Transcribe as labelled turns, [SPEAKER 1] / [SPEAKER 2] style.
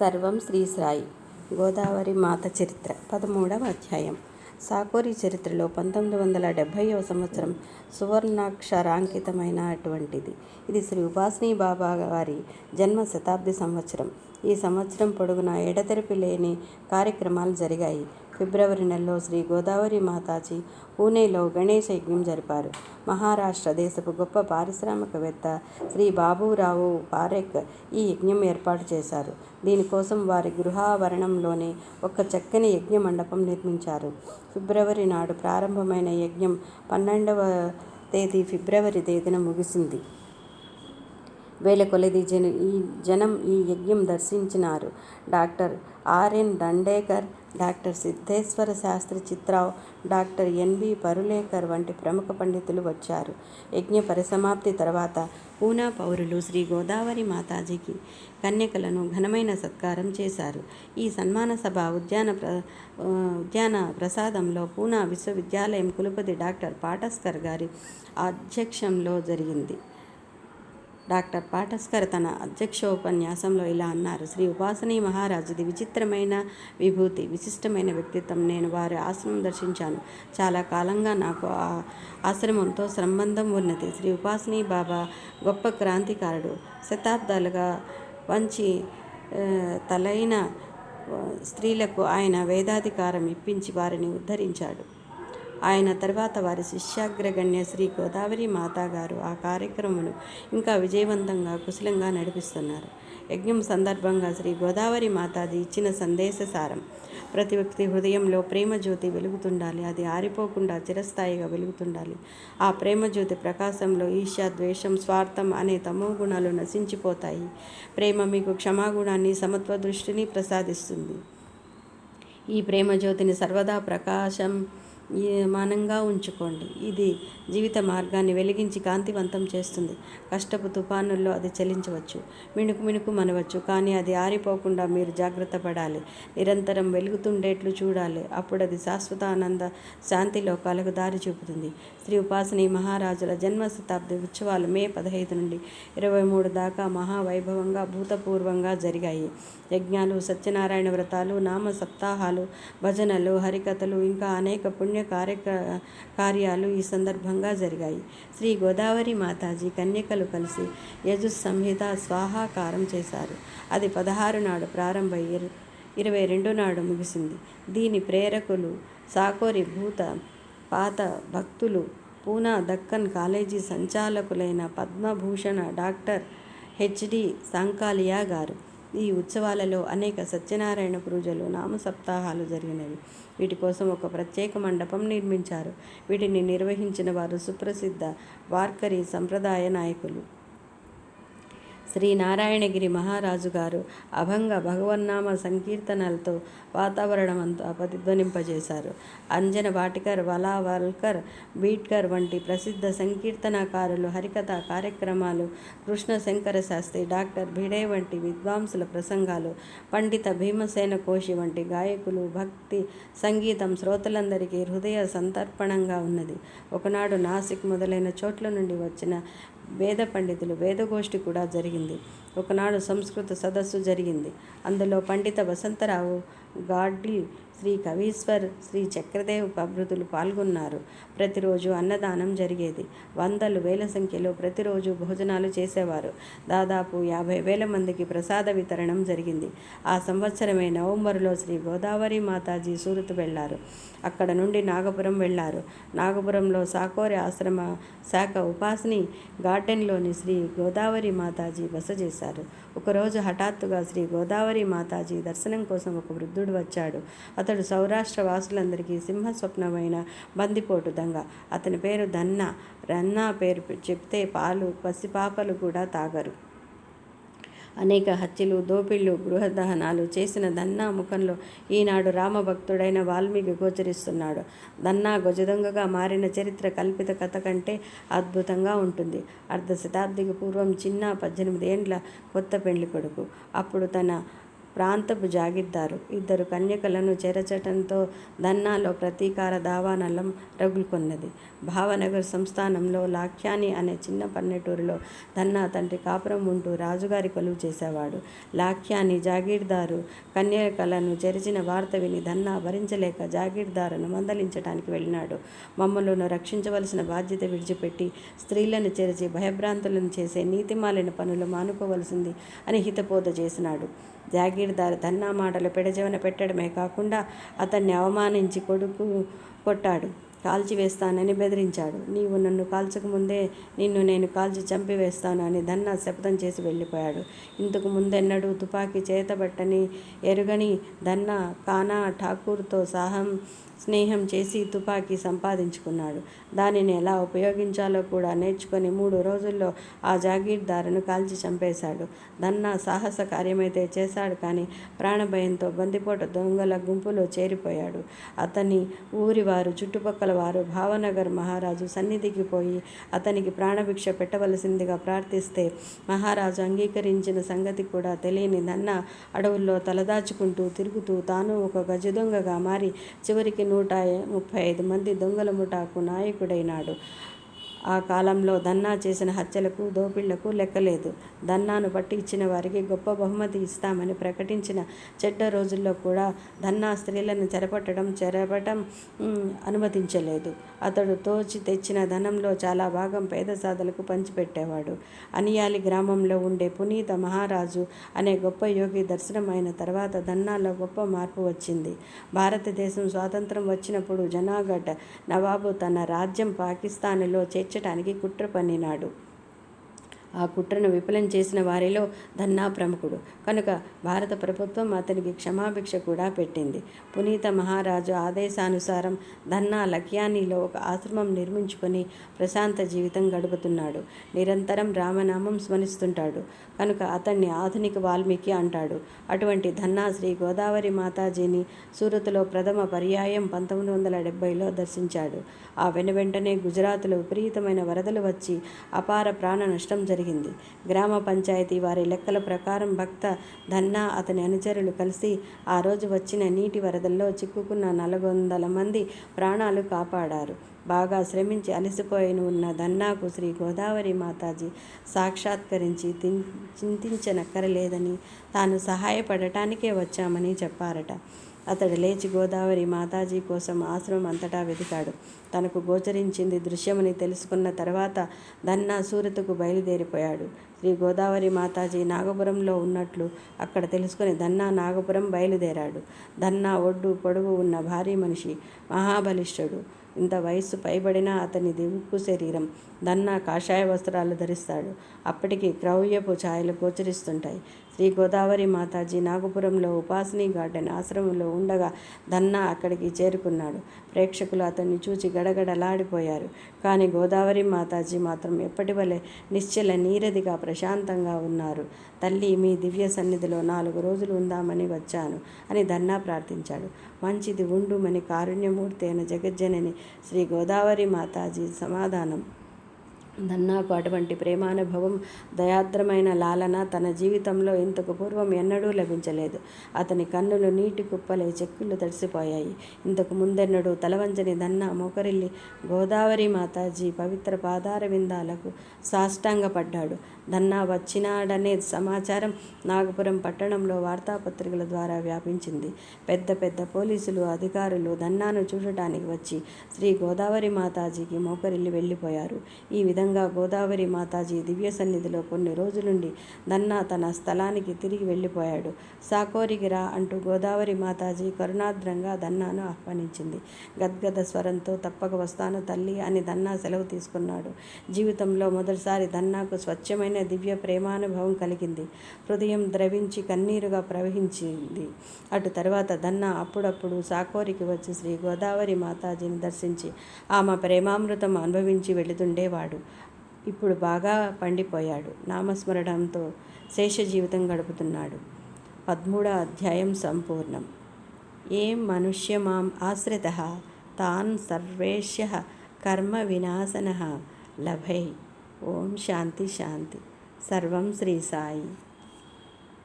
[SPEAKER 1] సర్వం శ్రీ సాయి. గోదావరి మాత చరిత్ర పదమూడవ అధ్యాయం. సాకోరి చరిత్రలో పంతొమ్మిది వందల డెబ్భైవ సంవత్సరం సువర్ణాక్షరాంకితమైనటువంటిది. ఇది శ్రీ ఉపాసిని బాబా వారి జన్మ శతాబ్ది సంవత్సరం. ఈ సంవత్సరం పొడుగునా ఎడతెరిపి లేని కార్యక్రమాలు జరిగాయి. ఫిబ్రవరి నెలలో శ్రీ గోదావరి మాతాజీ పూణేలో గణేశ యజ్ఞం జరిపారు. మహారాష్ట్ర దేశపు గొప్ప పారిశ్రామికవేత్త శ్రీ బాబురావు పారేక్ ఈ యజ్ఞం ఏర్పాటు చేశారు. దీనికోసం వారి గృహావరణంలోనే ఒక చక్కని యజ్ఞ మండపం నిర్మించారు. ఫిబ్రవరి నాడు ప్రారంభమైన యజ్ఞం పన్నెండవ తేదీ ఫిబ్రవరి తేదీన ముగిసింది. వేల కొలది జన ఈ జనం ఈ యజ్ఞం దర్శించినారు. Doctor R N Dandekar doctor Siddheshwara Shastri Chitrav doctor N B Parulekar వంటి ప్రముఖ పండితులు వచ్చారు. యజ్ఞ పరిసమాప్తి తర్వాత పూనా పౌరులు శ్రీ గోదావరి మాతాజీకి కన్యకలను ఘనమైన సత్కారం చేశారు. ఈ సన్మాన సభ ఉద్యాన ప్ర ఉద్యాన ప్రసాదంలో పూనా విశ్వవిద్యాలయం కులపతి డాక్టర్ పాటస్కర్ గారి అధ్యక్షంలో జరిగింది. డాక్టర్ పాటస్కర్ తన అధ్యక్షోపన్యాసంలో ఇలా అన్నారు. శ్రీ ఉపాసని మహారాజుది విచిత్రమైన విభూతి విశిష్టమైన వ్యక్తిత్వం. నేను వారి ఆశ్రమం దర్శించాను. చాలా కాలంగా నాకు ఆ ఆశ్రమంతో సంబంధం ఉన్నది. శ్రీ ఉపాసనీ బాబా గొప్ప క్రాంతికారుడు. శతాబ్దాలుగా వంచి తలైన స్త్రీలకు ఆయన వేదాధికారం ఇప్పించి వారిని ఉద్ధరించాడు. ఆయన తర్వాత వారి శిష్యాగ్రగణ్య శ్రీ గోదావరి మాతా గారు ఆ కార్యక్రమను ఇంకా విజయవంతంగా కుశలంగా నడిపిస్తున్నారు. యజ్ఞం సందర్భంగా శ్రీ గోదావరి మాతాజీ ఇచ్చిన సందేశ సారం ప్రతి వ్యక్తి హృదయంలో ప్రేమ జ్యోతి వెలుగుతుండాలి. అది ఆరిపోకుండా చిరస్థాయిగా వెలుగుతుండాలి. ఆ ప్రేమ జ్యోతి ప్రకాశంలో ఈర్ష్య ద్వేషం స్వార్థం అనే తమో గుణాలు నశించిపోతాయి. ప్రేమ మీకు క్షమాగుణాన్ని సమత్వ దృష్టిని ప్రసాదిస్తుంది. ఈ ప్రేమ జ్యోతిని సర్వదా ప్రకాశం మానంగా ఉంచుకోండి. ఇది జీవిత మార్గాన్ని వెలిగించి కాంతివంతం చేస్తుంది. కష్టపు తుఫానుల్లో అది చలించవచ్చు మిణుకు మిణుకు మనవచ్చు కానీ అది ఆరిపోకుండా మీరు జాగ్రత్త పడాలి. నిరంతరం వెలుగుతుండేట్లు చూడాలి. అప్పుడు అది శాశ్వత ఆనంద శాంతి లోకాలకు దారి చూపుతుంది. శ్రీ ఉపాసని మహారాజుల జన్మ శతాబ్ది ఉత్సవాలు మే పదహైదు నుండి ఇరవై మూడు దాకా మహావైభవంగా భూతపూర్వంగా జరిగాయి. యజ్ఞాలు సత్యనారాయణ వ్రతాలు నామ సప్తాహాలు భజనలు హరికథలు ఇంకా అనేక పుణ్య కార్య కార్యాలు ఈ సందర్భంగా జరిగాయి. శ్రీ గోదావరి మాతాజీ కన్యకలు కలిసి యజు సంహిత స్వాహాకారం చేశారు. అది పదహారు నాడు ప్రారంభ ఇరవై రెండు నాడు ముగిసింది. దీని ప్రేరకులు సాకోరి భూత పాత భక్తులు Poona Deccan college సంచాలకులైన Padma Bhushan doctor H D Sankalia గారు. ఈ ఉత్సవాలలో అనేక సత్యనారాయణ పూజలు నామ సప్తాహాలు జరిగినవి. వీటి కోసం ఒక ప్రత్యేక మండపం నిర్మించారు. వీటిని నిర్వహించిన వారు సుప్రసిద్ధ వార్కరి సంప్రదాయ నాయకులు. శ్రీ నారాయణగిరి మహారాజు గారు అభంగ భగవన్నామ సంకీర్తనలతో వాతావరణం అంతా ప్రతిధ్వనింపజేశారు. అంజన వాటికర్ వలావల్కర్ బీట్కర్ వంటి ప్రసిద్ధ సంకీర్తనకారులు హరికథ కార్యక్రమాలు కృష్ణ శంకర శాస్త్రి డాక్టర్ భిడే వంటి విద్వాంసుల ప్రసంగాలు పండిత భీమసేన కోశి వంటి గాయకులు భక్తి సంగీతం శ్రోతలందరికీ హృదయ సంతర్పణంగా ఉన్నది. ఒకనాడు నాసిక్ మొదలైన చోట్ల నుండి వచ్చిన వేద పండితులు వేదగోష్ఠి కూడా జరిగింది. ఒకనాడు సంస్కృత సదస్సు జరిగింది. అందులో పండిత వసంతరావు గాడ్గిల్ శ్రీ కవీశ్వర్ శ్రీ చక్రదేవ్ ప్రభృతులు పాల్గొన్నారు. ప్రతిరోజు అన్నదానం జరిగేది. వందలు వేల సంఖ్యలో ప్రతిరోజు భోజనాలు చేసేవారు. దాదాపు యాభై వేల మందికి ప్రసాద వితరణం జరిగింది. ఆ సంవత్సరమే నవంబరులో శ్రీ గోదావరి మాతాజీ సూరత్ వెళ్ళారు అక్కడ నుండి నాగపురం వెళ్ళారు నాగపురంలో సాకోరి ఆశ్రమ శాఖ ఉపాసిని గార్డెన్లోని శ్రీ గోదావరి మాతాజీ బస చేశారు. ఒకరోజు హఠాత్తుగా శ్రీ గోదావరి మాతాజీ దర్శనం కోసం ఒక వృద్ధుడు వచ్చాడు. అతడు సౌరాష్ట్ర వాసులందరికీ సింహస్వప్నమైన బందిపోటు దొంగ. అతని పేరు దన్నా. రన్నా పేరు చెప్తే పాలు పసిపాపలు కూడా తాగరు. అనేక హత్యలు దోపిళ్ళు గృహదహనాలు చేసిన దన్నా ముఖంలో ఈనాడు రామభక్తుడైన వాల్మీకి గోచరిస్తున్నాడు. దన్నా గజదొంగగా మారిన చరిత్ర కల్పిత కథ కంటే అద్భుతంగా ఉంటుంది. అర్ధ శతాబ్దికి పూర్వం చిన్న పద్దెనిమిది ఏండ్ల కొత్త పెండ్లి కొడుకు. అప్పుడు తన ప్రాంతపు జాగీర్దారు. ఇద్దరు కన్యకలను చేరచటంతో దన్నాలో ప్రతీకార దావానలం రగులుకొన్నది. భావనగర్ సంస్థానంలో లాఖ్యాని అనే చిన్న పల్లెటూరులో దన్నా తండ్రి కాపురం ఉంటూ రాజుగారి కొలువు చేసేవాడు. లాఖ్యాని జాగీర్దారు కన్యకలను చెరిచిన వార్త విని దన్నా భరించలేక జాగీర్దారును మందలించటానికి వెళ్ళినాడు. మమ్మలను రక్షించవలసిన బాధ్యత విడిచిపెట్టి స్త్రీలను చెరిచి భయభ్రాంతులను చేసే నీతిమాలిన పనులు మానుకోవలసింది అని హితబోధ చేసినాడు. జాగీర్దారు దన్నా మాటలు పెడజవన పెట్టడమే కాకుండా అతన్ని అవమానించి కొడుకు కొట్టాడు. కాల్చివేస్తానని బెదిరించాడు. నీవు నన్ను కాల్చకముందే నిన్ను నేను కాల్చి చంపివేస్తాను అని దన్నా శపథం చేసి వెళ్ళిపోయాడు. ఇంతకు ముందెన్నడూ తుపాకీ చేతబట్టని ఎరుగని దన్నా కానా ఠాకూర్తో సాహం స్నేహం చేసి తుపాకీ సంపాదించుకున్నాడు. దానిని ఎలా ఉపయోగించాలో కూడా నేర్చుకొని మూడు రోజుల్లో ఆ జాగీర్దారును కాల్చి చంపేశాడు. దన్నా సాహస కార్యమైతే చేశాడు కానీ ప్రాణభయంతో బందిపోట దొంగల గుంపులో చేరిపోయాడు. అతని ఊరి వారు చుట్టుపక్కల వారు భావనగర్ మహారాజు సన్నిధికి పోయి అతనికి ప్రాణభిక్ష పెట్టవలసిందిగా ప్రార్థిస్తే మహారాజు అంగీకరించిన సంగతి కూడా తెలియని దన్న అడవుల్లో తలదాచుకుంటూ తిరుగుతూ తాను ఒక గజదొంగగా మారి చివరికి నూట ముప్పై ఐదు మంది దొంగల ముఠాకు నాయకుడైనాడు. ఆ కాలంలో దన్నా చేసిన హత్యలకు దోపిళ్ళకు లెక్కలేదు. దన్నాను పట్టి ఇచ్చిన వారికి గొప్ప బహుమతి ఇస్తామని ప్రకటించిన చెడ్డ రోజుల్లో కూడా దన్నా స్త్రీలను చెరపట్టడం చెరపటం అనుమతించలేదు. అతడు తోచి తెచ్చిన ధనంలో చాలా భాగం పేద సాధలకు పంచిపెట్టేవాడు. అనియాలి గ్రామంలో ఉండే పునీత మహారాజు అనే గొప్ప యోగి దర్శనం అయిన తర్వాత దన్నాలో గొప్ప మార్పు వచ్చింది. భారతదేశం స్వాతంత్రం వచ్చినప్పుడు జనాగఢ్ నవాబు తన రాజ్యం పాకిస్తాన్లో చే తీర్చడానికి కుట్ర పన్నినాడు. ఆ కుట్రను విఫలం చేసిన వారిలో ధన్నా ప్రముఖుడు కనుక భారత ప్రభుత్వం అతనికి క్షమాభిక్ష కూడా పెట్టింది. పునీత మహారాజు ఆదేశానుసారం ధన్నా లక్యానీలో ఒక ఆశ్రమం నిర్మించుకొని ప్రశాంత జీవితం గడుపుతున్నాడు. నిరంతరం రామనామం స్మరిస్తుంటాడు. కనుక అతన్ని ఆధునిక వాల్మీకి అంటాడు. అటువంటి ధన్నా శ్రీ గోదావరి మాతాజీని సూరత్లో ప్రథమ పర్యాయం పంతొమ్మిది వందల డెబ్బైలో దర్శించాడు. ఆ వెను వెంటనే గుజరాత్లో విపరీతమైన వరదలు వచ్చి అపార ప్రాణ నష్టం జరిగింది. జరిగింది. గ్రామ పంచాయతీ వారి లెక్కల ప్రకారం భక్త ధన్నా అతని అనుచరులు కలిసి ఆ రోజు వచ్చిన నీటి వరదల్లో చిక్కుకున్న నలుగొందల మంది ప్రాణాలు కాపాడారు. బాగా శ్రమించి అలసిపోయిన ఉన్న దన్నాకు శ్రీ గోదావరి మాతాజీ సాక్షాత్కరించి చింతించనక్కరలేదని తాను సహాయపడటానికే వచ్చామని చెప్పారట. అతడు లేచి గోదావరి మాతాజీ కోసం ఆశ్రమం అంతటా వెతికాడు. తనకు గోచరించింది దృశ్యమని తెలుసుకున్న తర్వాత దన్నా సూరత్కు బయలుదేరిపోయాడు. శ్రీ గోదావరి మాతాజీ నాగపురంలో ఉన్నట్లు అక్కడ తెలుసుకుని దన్నా నాగపురం బయలుదేరాడు. దన్నా ఒడ్డు పొడుగు ఉన్న భారీ మనిషి మహాబలిష్ఠుడు. ఇంత వయస్సు పైబడినా అతనిది ఉక్కు శరీరం. దన్నా కాషాయ వస్త్రాలు ధరిస్తాడు. అప్పటికి క్రౌయ్యపు ఛాయలు గోచరిస్తుంటాయి. శ్రీ గోదావరి మాతాజీ నాగపురంలో ఉపాసిని గార్డెన్ ఆశ్రమంలో ఉండగా దన్నా అక్కడికి చేరుకున్నాడు. ప్రేక్షకులు అతన్ని చూచి గడగడలాడిపోయారు. కానీ గోదావరి మాతాజీ మాత్రం ఎప్పటి వలె నిశ్చల నీరదిగా ప్రశాంతంగా ఉన్నారు. తల్లి మీ దివ్య సన్నిధిలో నాలుగు రోజులు ఉందామని వచ్చాను అని ధన్నా ప్రార్థించాడు. మంచిది ఉండుమని కారుణ్యమూర్తి అయిన జగజ్జనని శ్రీ గోదావరి మాతాజీ సమాధానం. దన్నాకు అటువంటి ప్రేమానుభవం దయాద్రమైన లాలన తన జీవితంలో ఇంతకు పూర్వం ఎన్నడూ లభించలేదు. అతని కన్నులు నీటి కుప్పలే చెక్కులు తడిసిపోయాయి. ఇంతకు ముందెన్నడూ తలవంచని దన్న మోకరిల్లి గోదావరి మాతాజీ పవిత్ర పాదార విందాలకు సాష్టాంగపడ్డాడు. దన్నా వచ్చినాడనే సమాచారం నాగపురం పట్టణంలో వార్తాపత్రికల ద్వారా వ్యాపించింది. పెద్ద పెద్ద పోలీసులు అధికారులు దన్నాను చూడటానికి వచ్చి శ్రీ గోదావరి మాతాజీకి మోకరిల్లి వెళ్ళిపోయారు. ఈ విధంగా గోదావరి మాతాజీ దివ్య సన్నిధిలో కొన్ని రోజుల నుండి దన్నా తన స్థలానికి తిరిగి వెళ్ళిపోయాడు. సాకోరిగిరా అంటూ గోదావరి మాతాజీ కరుణాద్రంగా దన్నాను ఆహ్వానించింది. గద్గద స్వరంతో తప్పక వస్తాను తల్లి అని దన్నా సెలవు తీసుకున్నాడు. జీవితంలో మొదటిసారి దన్నాకు స్వచ్ఛమైన దివ్య ప్రేమానుభవం కలిగింది. హృదయం ద్రవించి కన్నీరుగా ప్రవహించింది. అటు తర్వాత దన్న అప్పుడప్పుడు సాకోరికి వచ్చి శ్రీ గోదావరి మాతాజీని దర్శించి ఆమె ప్రేమామృతం అనుభవించి వెళుతుండేవాడు. ఇప్పుడు బాగా పండిపోయాడు. నామస్మరణంతో శేష జీవితం గడుపుతున్నాడు. పదమూడో అధ్యాయం సంపూర్ణం. ఏం మనుష్యమాం ఆశ్రిత తాన్ సర్వేష్య కర్మ వినాశన లభై. ఓం శాంతి శాంతి. సర్వం శ్రీ సాయి.